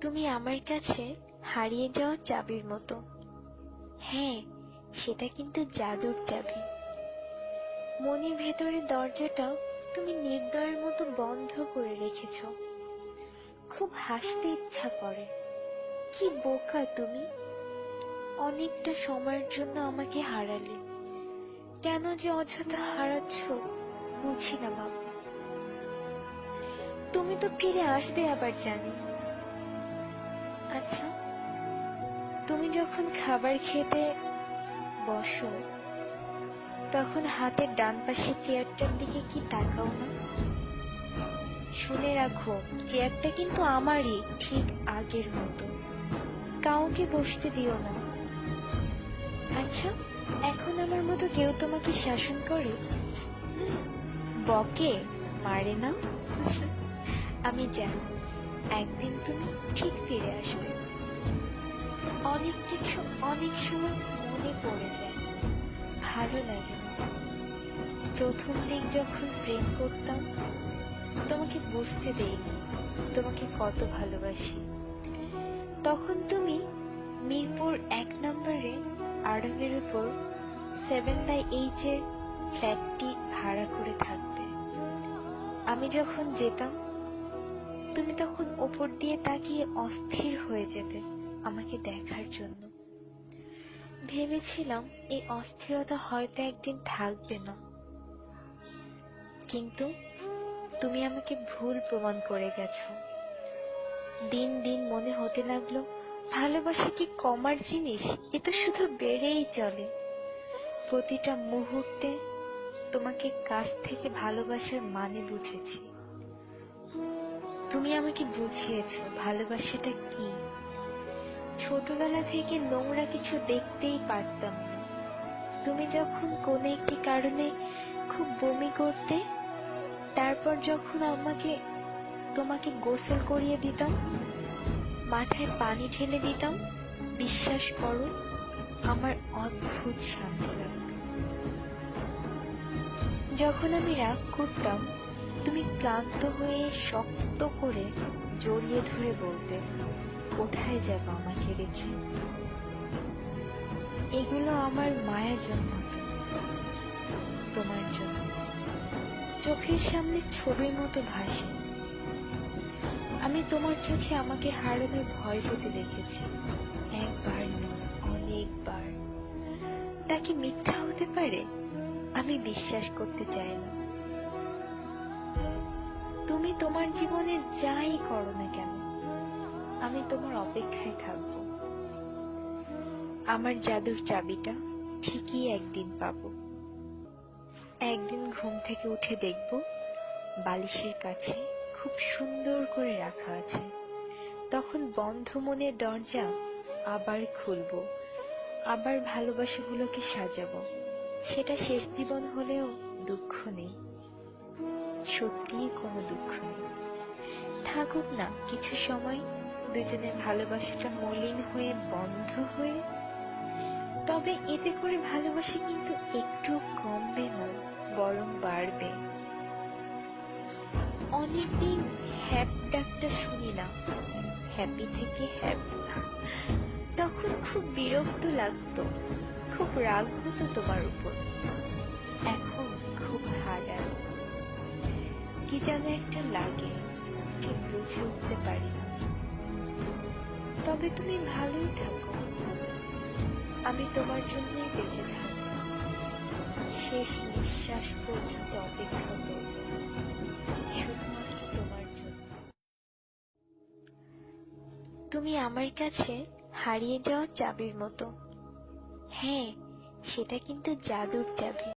তুমি আমার কাছে হারিয়ে যাওয়া চাবির মতো। হ্যাঁ সেটা কিন্তু জাদুর চাবি। মনের ভেতরের দরজাটা তুমি নির্দয়ের মতো বন্ধ করে রেখেছ। খুব হাসতে ইচ্ছা করে। কি বোকা তুমি? অনেকটা সময়ের জন্য আমাকে হারালে। কেন যে অযথা হারাচ্ছ, বুঝি না বাবা। তুমি তো ফিরে আসবে আবার জানি। আচ্ছা তুমি যখন খাবার খেতে বসো, তখন হাতের ডান পাশে চেয়ারটার দিকে কি তাকাও না? শুনে রাখো, চেয়ারটা কিন্তু আমারই, ঠিক আগের মতো। কাউকে বসতে দিও না। আচ্ছা এখন আমার মতো কেউ তোমাকে শাসন করে? বকে, মারে না? আমি জানি। একদিন তুমি ঠিক ফিরে আসবে। অনেক কিছু অনেক সময় মনে পড়ে যায়। ভালো লাগে প্রথম দিন যখন প্রেম করতাম, তোমাকে বুঝতে দেইনি, তোমাকে কত ভালোবাসি। তখন তুমি মিরপুর এক নম্বরে আড়ঙের উপর সেভেন বাই এইট এর ফ্ল্যাটটি ভাড়া করে থাকবে। আমি যখন যেতাম তুমি তখন ওপর দিয়ে তাকিয়ে অস্থির হয়ে যেতে আমাকে দেখার জন্য। ভেবেছিলাম এই অস্থিরতা হয়তো একদিন থাকবে না। কিন্তু তুমি আমাকে ভুল প্রমাণ করে গেছো। দিন দিন মনে হতে লাগল, ভালোবাসা কি কমার জিনিস? এ তো শুধু বেড়েই চলে। প্রতিটা মুহূর্তে তোমাকে কাছ থেকে ভালোবাসার মানে বুঝেছি। তুমি আমাকে বুঝিয়েছো, ভালোবাসাটা কি? ছোটবেলা থেকে নোংরা কিছু দেখতেই পারতাম না। তুমি যখন কোনো একটি কারণে খুব বমি করতে, তারপর যখন আমাকে, তোমাকে গোসল করিয়ে দিতাম, মাথায় পানি ঢেলে দিতাম, বিশ্বাস করো, আমার অদ্ভুত শান্তি যখন আমি রাগ করতাম তুমি ক্লান্ত হয়ে শক্ত করে জড়িয়ে ধরে বলতে, কোথায় যাব আমাকে রেখে? এগুলো আমার মায়া জন্মাতো তোমার জন্য। চোখের সামনে ছবির মতো ভাসে। আমি তোমার চোখে আমাকে হারানোর ভয় পেতে দেখেছি, একবার নয়, অনেকবার। তা কি মিথ্যা হতে পারে? আমি বিশ্বাস করতে চাই না। তুমি তোমার জীবনে যাই করো না কেন, আমি তোমার অপেক্ষায় থাকব। আমার জাদুর চাবিটা ঠিকই একদিন পাবো। একদিন ঘুম থেকে উঠে দেখব বালিশের কাছে খুব সুন্দর করে রাখা আছে। তখন বন্ধ মনের দরজা আবার খুলবো, আবার ভালোবাসাগুলোকে সাজাবো। সেটা শেষ জীবন হলেও দুঃখ নেই। সত্যিই কোনো দুঃখ নেই। থাকুক না, কিছু সময় দুজনের ভালোবাসাটা মলিন হয়ে, বন্ধ হয়ে। তবে এতে করে ভালোবাসা কিন্তু একটু কমবে না, বরং বাড়বে। অনেকদিন হ্যাপ ডাকটা শুনি না হ্যাপি থেকে হ্যাপ তখন খুব বিরক্ত লাগতো, খুব রাগ হতো তোমার উপর। এখন খুব হারায় কি যেন একটা লাগে ঠিক বুঝে উঠতে পারি তবে তুমি ভালোই থাকো। আমি তোমার জন্যই বেঁচে থাকব। শেষ নিঃশ্বাস পর্যন্ত অপেক্ষা করব শুধুমাত্র তোমার জন্য। তুমি আমার কাছে হারিয়ে যাওয়া চাবির মতো। হ্যাঁ সেটা কিন্তু জাদুর চাবি।